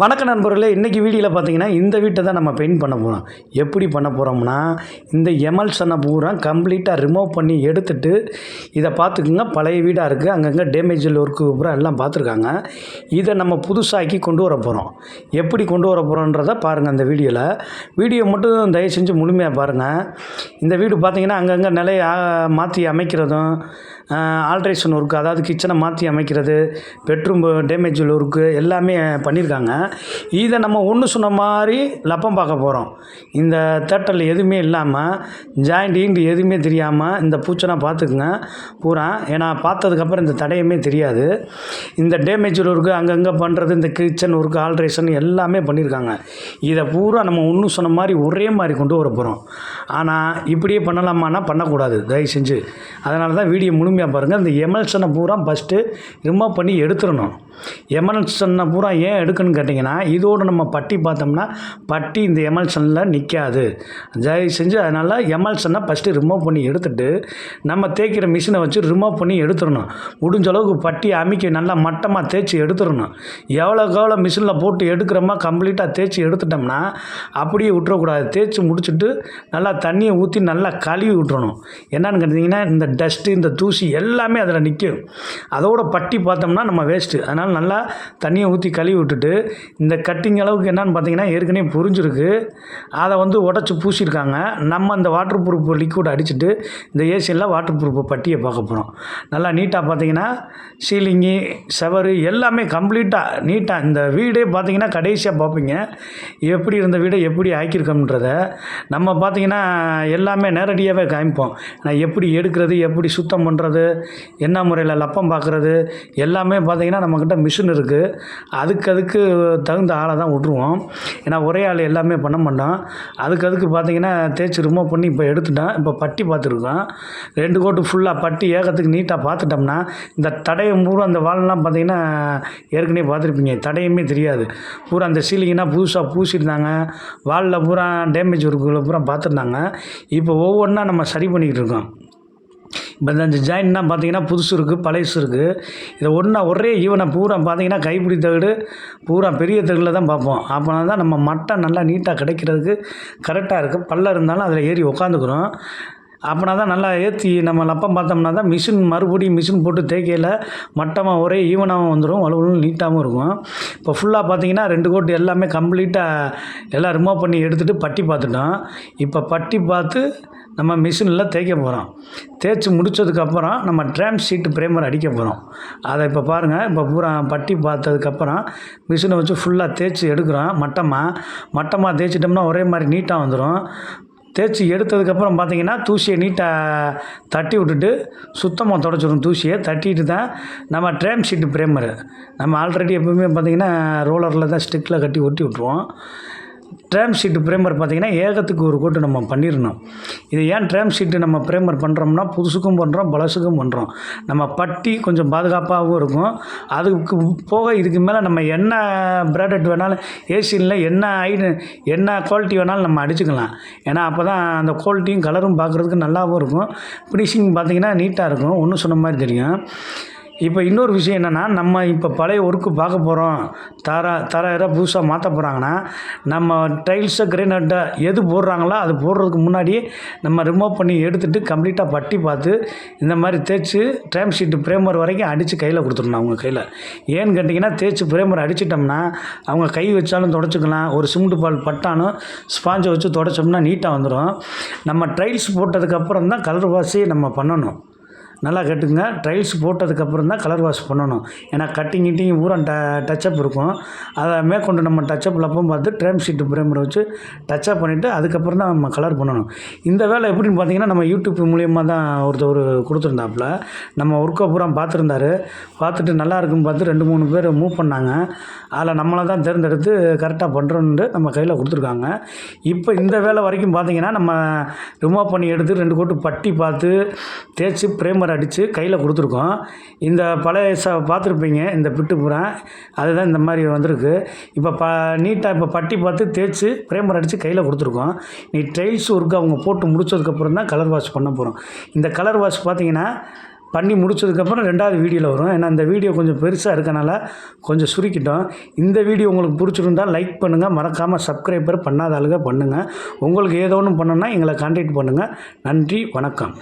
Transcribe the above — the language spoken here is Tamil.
வணக்க நண்பர்களே இன்றைக்கி வீடியோவில் பார்த்தீங்கன்னா இந்த வீட்டை தான் நம்ம பெயிண்ட் பண்ண போகிறோம் எப்படி பண்ண போகிறோம்னா இந்த எமல்சனை பூரா கம்ப்ளீட்டாக ரிமூவ் பண்ணி எடுத்துட்டு இதை பார்த்துக்குங்க பழைய வீடாக இருக்குது அங்கங்கே டேமேஜில் ஒர்க்கு பூரா எல்லாம் பார்த்துருக்காங்க. இதை நம்ம புதுசாக்கி கொண்டு வர போகிறோம் எப்படி கொண்டு வர போகிறோன்றதை பாருங்கள் அந்த வீடியோவில் வீடியோ மட்டும் தயவு செஞ்சு முழுமையாக பாருங்கள் இந்த வீடு பார்த்தீங்கன்னா அங்கங்கே நிலைய மாற்றி அமைக்கிறதும் ஆல்ட்ரேஷன் ஒர்க்கு அதாவது கிச்சனை மாற்றி அமைக்கிறது பெட்ரூம் டேமேஜ் ஒர்க்கு எல்லாமே பண்ணியிருக்காங்க இதை நம்ம ஒன்று சொன்ன மாதிரி லப்பம் பார்க்க போகிறோம் இந்த தேட்டரில் எதுவுமே இல்லாமல் ஜாயிண்ட் ஈண்டு எதுவுமே தெரியாமல் இந்த பூச்சனை பார்த்துக்குங்க. பூரா ஏன்னா பார்த்ததுக்கப்புறம் இந்த தடையுமே தெரியாது. இந்த டேமேஜ் ஒர்க்கு அங்கங்கே பண்ணுறது இந்த கிச்சன் ஒர்க்கு ஆல்ட்ரேஷன் எல்லாமே பண்ணியிருக்காங்க இதை பூரா நம்ம ஒன்று சொன்ன மாதிரி ஒரே மாதிரி கொண்டு வர போகிறோம் ஆனால் இப்படியே பண்ணலாமான்னா பண்ணக்கூடாது. தயவு செஞ்சு. அதனால தான் வீடியோ முழுமையாக பாருங்கள் இந்த எமல்சனை பூரா ஃபஸ்ட்டு ரிமூவ் பண்ணி எடுத்துடணும். எமல்சனை பூரா ஏன் எடுக்கணும்னு கேட்டிங்கன்னா இதோடு நம்ம பட்டி பார்த்தோம்னா பட்டி இந்த எமல்சனில் நிற்காது தயவு செஞ்சு அதனால் எமல்சனை ஃபஸ்ட்டு ரிமூவ் பண்ணி எடுத்துட்டு நம்ம தேய்க்கிற மிஷினை வச்சு ரிமூவ் பண்ணி எடுத்துடணும். முடிஞ்ச அளவுக்கு பட்டி அமைக்க நல்லா மட்டமாக தேய்ச்சி எடுத்துடணும். எவ்வளோக்கு எவ்வளோ மிஷினில் போட்டு எடுக்கிறோமா கம்ப்ளீட்டாக தேய்ச்சி எடுத்துட்டோம்னா அப்படியே விட்டுறக்கூடாது. தேய்ச்சி முடிச்சுட்டு நல்லா தண்ணியை ஊற்றி நல்லா கழுவி விட்டுறணும். என்னன்னு கேட்டிங்கன்னா இந்த டஸ்ட்டு இந்த தூசி எல்லாமே அதில் நிற்கும் அதோட பட்டி பார்த்தோம்னா நம்ம வேஸ்ட்டு அதனால் நல்லா தண்ணியை ஊற்றி கழுவி விட்டுட்டு இந்த கட்டிங் அளவுக்கு என்னன்னு பார்த்தீங்கன்னா ஏற்கனவே புரிஞ்சிருக்கு. அதை வந்து உடச்சி பூசியிருக்காங்க. நம்ம அந்த வாட்டர் ப்ரூஃப் லிக்விட் அடிச்சுட்டு இந்த ஏசியில் வாட்டர் ப்ரூஃப் பட்டியை பார்க்க போகிறோம் நல்லா நீட்டாக பார்த்தீங்கன்னா சீலிங்கு செவரு எல்லாமே கம்ப்ளீட்டாக நீட்டாக இந்த வீடே பார்த்தீங்கன்னா கடைசியாக பார்ப்பீங்க. எப்படி இருந்த வீடை எப்படி ஆக்கியிருக்கோம்ன்றத நம்ம பார்த்தீங்கன்னா எல்லாமே நேரடியாகவே காமிப்போம். நான் எப்படி எடுக்கிறது எப்படி சுத்தம் பண்ணுறது என்ன முறையில் லப்பம் பார்க்குறது எல்லாமே பார்த்தீங்கன்னா நம்மக்கிட்ட மிஷின் இருக்குது அதுக்கு அதுக்கு தகுந்த ஆளை தான் விட்ருவோம் ஏன்னா ஒரே ஆள் எல்லாமே பண்ண மாட்டோம் அதுக்கு அதுக்கு பார்த்தீங்கன்னா தேய்ச்சி ரிமூவ் பண்ணி இப்போ எடுத்துட்டோம் இப்போ பட்டி பார்த்துருக்கோம் ரெண்டு கோட்டு ஃபுல்லாக பட்டி ஏகத்துக்கு நீட்டாக பார்த்துட்டோம்னா இந்த தடையை பூரா அந்த வால்லாம் பார்த்தீங்கன்னா ஏற்கனவே பார்த்துருப்பீங்க தடையுமே தெரியாது. பூரா அந்த சீலிங்னா புதுசாக பூசியிருந்தாங்க வாலில் பூரா டேமேஜ் இருக்கிற பூரா பார்த்துருந்தாங்க இப்போ ஒவ்வொன்றா நம்ம சரி பண்ணிக்கிட்டு இருக்கோம். இப்போ இந்த ஜாயின்னா பார்த்தீங்கன்னா புதுசு இருக்குது பழைசு இருக்குது இதை ஒன்றா ஒரே ஈவனை பூரா பார்த்தீங்கன்னா கைப்பிடி தகடு பூரா பெரிய தகடில் தான் பார்ப்போம். அப்போனா தான் நம்ம மட்டை நல்லா நீட்டாக கிடைக்கிறதுக்கு கரெக்டாக இருக்குது பல்ல இருந்தாலும் அதில் ஏறி உக்காந்துக்கிறோம். அப்போனா தான் நல்லா ஏற்றி நம்ம லப்பம் பார்த்தோம்னா தான் மிஷின் மறுபடியும் மிஷின் போட்டு தேய்க்கையில் மட்டமாக ஒரே ஈவனாகவும் வந்துடும் வலுவலும் நீட்டாகவும் இருக்கும். இப்போ ஃபுல்லாக பார்த்தீங்கன்னா ரெண்டு கோட்டு எல்லாமே கம்ப்ளீட்டாக எல்லாம் ரிமூவ் பண்ணி எடுத்துகிட்டு பட்டி பார்த்துட்டோம். இப்போ பட்டி பார்த்து நம்ம மிஷினில் தேய்க்க போகிறோம் தேய்ச்சி முடித்ததுக்கப்புறம் நம்ம ட்ராம் ஷீட்டு ப்ரேமர் அடிக்க போகிறோம் அதை இப்போ பாருங்கள் இப்போ பூரா பட்டி பார்த்ததுக்கப்புறம் மிஷினை வச்சு ஃபுல்லாக தேய்ச்சி எடுக்கிறோம். மட்டமாக மட்டமாக தேய்ச்சிட்டோம்னா ஒரே மாதிரி நீட்டாக வந்துடும் தேய்ச்சி எடுத்ததுக்கப்புறம் பார்த்தீங்கன்னா தூசியை நீட்டாக தட்டி விட்டுட்டு சுத்தமாக தொடச்சிடும் தூசியை. தட்டிட்டு தான் நம்ம ட்ரேம் ஷீட்டு ப்ரேமரு. நம்ம ஆல்ரெடி எப்பவுமே பார்த்தீங்கன்னா ரோலரில் தான் ஸ்டிக்கில் கட்டி ஒட்டி விட்ருவோம் டேர்ம் ஷீட்டு பிரேமர் பார்த்திங்கன்னா ஏகத்துக்கு ஒரு கோட்டு நம்ம பண்ணிடணும் இது ஏன் டேர்ம் ஷீட்டு நம்ம பிரேமர் பண்ணுறோம்னா புதுசுக்கும் பண்ணுறோம் பழசுக்கும் பண்ணுறோம் நம்ம பட்டி கொஞ்சம் பாதுகாப்பாகவும் இருக்கும். அதுக்கு போக இதுக்கு மேலே நம்ம என்ன ப்ராடக்ட் வேணாலும் ஏசியில் என்ன ஐடு என்ன குவாலிட்டி வேணாலும் நம்ம அடிச்சுக்கலாம். ஏன்னா அப்போ தான் அந்த குவாலிட்டியும் கலரும் பார்க்குறதுக்கு நல்லாவும் இருக்கும். ஃபினிஷிங் பார்த்தீங்கன்னா நீட்டாக இருக்கும். ஒன்றும் சொன்ன மாதிரி தெரியும். இப்போ இன்னொரு விஷயம் என்னென்னா நம்ம இப்போ பழைய ஒர்க்கு பார்க்க போகிறோம் தர தர ஏதாவது புதுசாக மாற்ற போகிறாங்கன்னா நம்ம டைல்ஸை கிரைனட்டை எது போடுறாங்களோ அது போடுறதுக்கு முன்னாடி நம்ம ரிமூவ் பண்ணி எடுத்துகிட்டு கம்ப்ளீட்டாக பட்டி பார்த்து இந்த மாதிரி தேய்ச்சி ட்ரைம் ஷீட்டு பிரேமர் வரைக்கும் அடித்து கையில் கொடுத்துடணும் அவங்க கையில். ஏன்னு கேட்டிங்கன்னா தேய்ச்சி பிரேமர் அடிச்சிட்டோம்னா அவங்க கை வச்சாலும் தொடச்சிக்கலாம். ஒரு சிமெண்ட் பால் பட்டாலும் ஸ்பாஞ்சை வச்சு தொடச்சோம்னா நீட்டாக வந்துடும் நம்ம டைல்ஸ் போட்டதுக்கப்புறம் தான் கலர் வாசி நம்ம பண்ணணும். நல்லா கட்டுங்க டைல்ஸ் போட்டதுக்கப்புறம் தான் கலர் வாஷ் பண்ணணும். ஏன்னா கட்டிங் கிட்டிங் பூரா ட டச்சப் இருக்கும். அதை மேற்கொண்டு நம்ம டச்சப் லப்பம் பார்த்து ட்ரேம் ஷீட்டு பிரேமரை வச்சு டச்சப் பண்ணிவிட்டு அதுக்கப்புறம் தான் நம்ம கலர் பண்ணணும். இந்த வேலை எப்படின்னு பார்த்தீங்கன்னா நம்ம யூடியூப் மூலியமாக தான் ஒருத்தர் கொடுத்துருந்தாப்புல. நம்ம ஒர்க்கை பூரா பார்த்துருந்தாரு. பார்த்துட்டு நல்லா இருக்குன்னு பார்த்து ரெண்டு மூணு பேர் மூவ் பண்ணாங்க. அதில் நம்மளை தான் தேர்ந்தெடுத்து கரெக்டாக பண்ணுறோன்ட்டு நம்ம கையில் கொடுத்துருக்காங்க. இப்போ இந்த வேலை வரைக்கும் பார்த்தீங்கன்னா நம்ம ரிமூவ் பண்ணி எடுத்து ரெண்டு கோட்டு பட்டி பார்த்து தேய்ச்சி பிரேமர் அடித்து கையில் கொடுத்துருக்கோம். இந்த பழைய ச பார்த்துருப்பீங்க இந்த பிட்டு பூரா. அதுதான் இந்த மாதிரி வந்திருக்கு. இப்போ ப நீட்டாக இப்போ பட்டி பார்த்து தேய்ச்சி பிரேமர் அடித்து கையில் கொடுத்துருக்கோம். நீ டைல்ஸ் ஒர்க்கு அவங்க போட்டு முடிச்சதுக்கப்புறம் தான் கலர் வாஷ் பண்ண போகிறோம் இந்த கலர் வாஷ் பார்த்தீங்கன்னா பண்ணி முடிச்சதுக்கப்புறம் ரெண்டாவது வீடியோவில் வரும். ஏன்னா இந்த வீடியோ கொஞ்சம் பெருசாக இருக்கனால கொஞ்சம் சுருக்கிட்டோம். இந்த வீடியோ உங்களுக்கு பிடிச்சிருந்தா லைக் பண்ணுங்கள் மறக்காமல் சப்ஸ்கிரைபர் பண்ணாத ஆளுங்க பண்ணுங்கள் உங்களுக்கு ஏதோ ஒன்று பண்ணணும்னா எங்களை கான்டாக்ட் பண்ணுங்கள் நன்றி வணக்கம்.